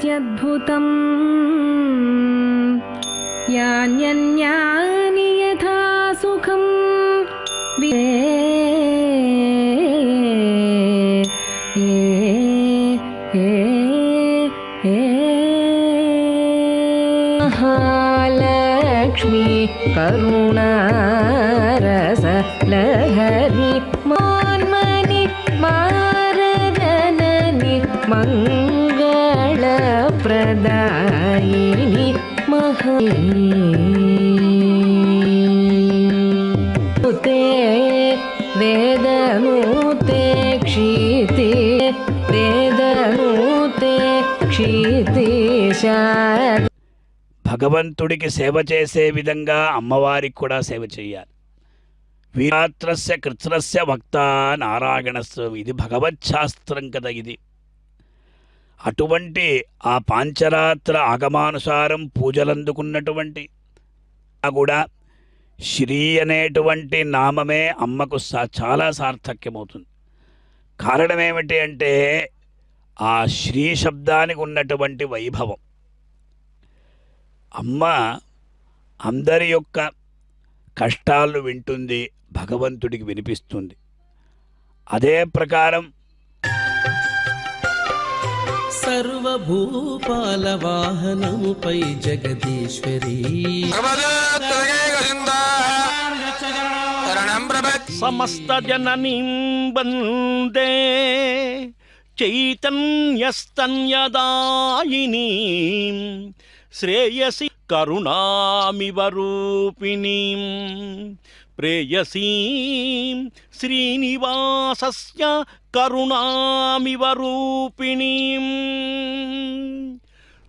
त्यद्भुतं यान्यन्यानि यथा सुखं विे एलक्ष्मि करुणा रसलहनि मान्मनि मारनि म ప్రదాయిని మహే వేదనూతే క్షితి వేదనూతే క్షితిశ భగవంతుడికి సేవ చేసే విధంగా అమ్మవారికి కూడా సేవ చేయాలి. వీరాత్రస్య కృత్రస్య వక్త నారాయణస్వ ఇది భగవత్ శాస్త్రం కదా ఇది. అటువంటి ఆ పాంచరాత్ర ఆగమానుసారం పూజలందుకున్నటువంటి ఆ కూడా శ్రీ అనేటువంటి నామమే అమ్మకు సా- చాలా సార్థక్యమవుతుంది. కారణం ఏమిటి అంటే ఆ శ్రీ శబ్దానికి ఉన్నటువంటి వైభవం. అమ్మ అందరి యొక్క కష్టాలు వింటుంది భగవంతుడికి వినిపిస్తుంది. అదే ప్రకారం సర్వభూపాలవాహనముపై జగదీశ్వరీ. సమస్త జననీం వందే చైతన్యస్తన్యదాయిని. శ్రేయసి కరుణామివ రూపిణీం. ప్రేయసీం శ్రీనివాసస్య కరుణామివ రూపిణీం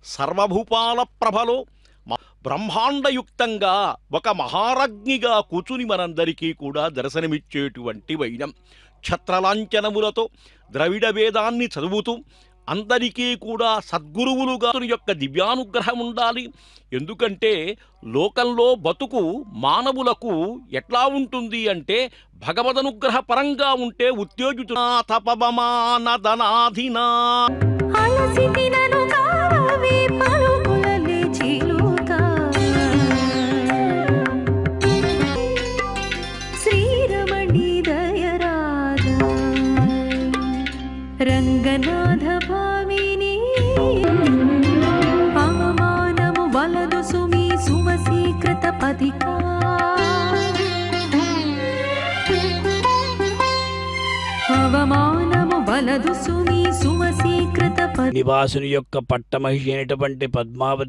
సర్వభూపాల ప్రభలో మ- బ్రహ్మాండయుక్తంగా ఒక మహారాజ్ఞిగా కూచుని మనందరికీ కూడా దర్శనమిచ్చేటువంటి వైనం. ఛత్రలాంఛనములతో ద్రవిడ వేదాన్ని చదువుతూ అందరికీ కూడా సద్గురువులుగా అతని యొక్క దివ్యానుగ్రహం ఉండాలి. ఎందుకంటే లోకంలో బతుకు మానవులకు ఎట్లా ఉంటుంది అంటే భగవదనుగ్రహ పరంగా ఉంటే ఉద్యోగితు తపవమానదనాధినా. రంగనాథ భావిని. అవమానము వలదు సుమి సుమసీకృత పదికా అవమానము వలదు సుమి సుమసీకృత నివాసుని యొక్క పట్టమహిషి అయినటువంటి పద్మావతి